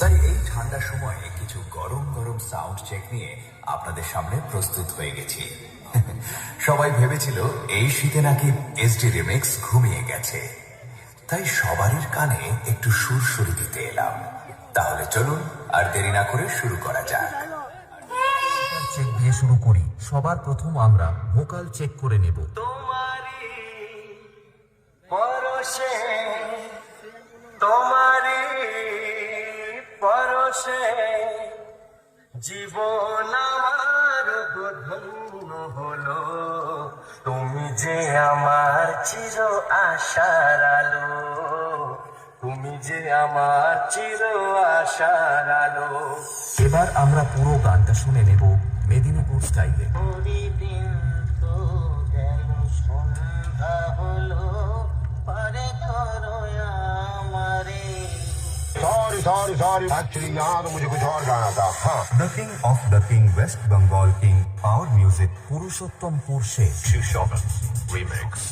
তাই এই ঠান্ডার সময়ে কিছু গরম গরম সাউন্ড চেক নিয়ে আপনাদের সামনে প্রস্তুত হয়ে গেছি। সবাই ভেবেছিল এই শীতে নাকি এসডি রিমিক্স ঘুমিয়ে গেছে। তাই সবারই কানে একটু সুরসুরি দিতে এলাম। তাহলে চলুন আর দেরি না করে শুরু করা যাক। চেক দিয়ে শুরু করি। সবার প্রথম আমরা ভোকাল চেক করে নেব। তোমারি পরশে জীবন আমার ধন্য হলো। তুমি যে আমার চির আশার আলো তুমি যে আমার চির আশার আলো। এবার আমরা পুরো গানটা শুনে নেব মেদিনীপুর স্টাইলে। প্রতিদিন তো গেল সন্ধ্যা হলো। सॉरी सॉरी एक्चुअली यहाँ तो मुझे कुछ और गाना था the king of the king West Bengal king power music Purushottam पुरुषे रीमेक्स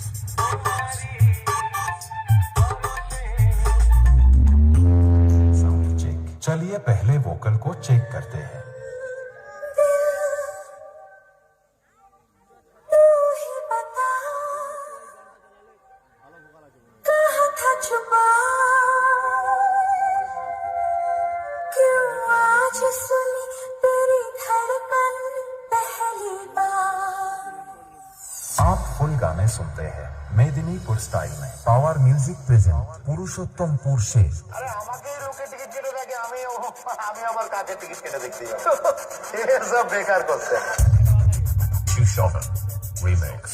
चलिए पहले वोकल को चेक करते हैं। सुनी तेरी धड़कन पहली बार आप फुल गाने सुनते हैं मेदिनीपुर स्टाइल में power music present Purushottampur Sheikh আরে আমাকে লোকে টিকিট কেটে দেখে আমি ও- আমি আবার কাকে টিকিট কেটে দেখতে যাবো এসব বেকার করছে remix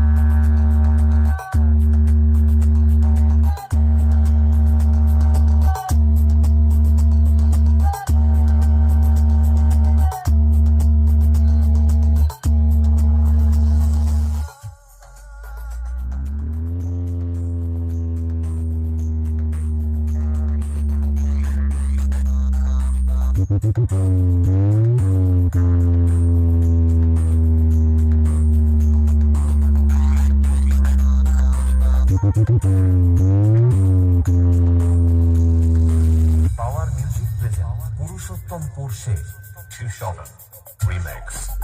power music present Purushottampur Sheikh remix Thank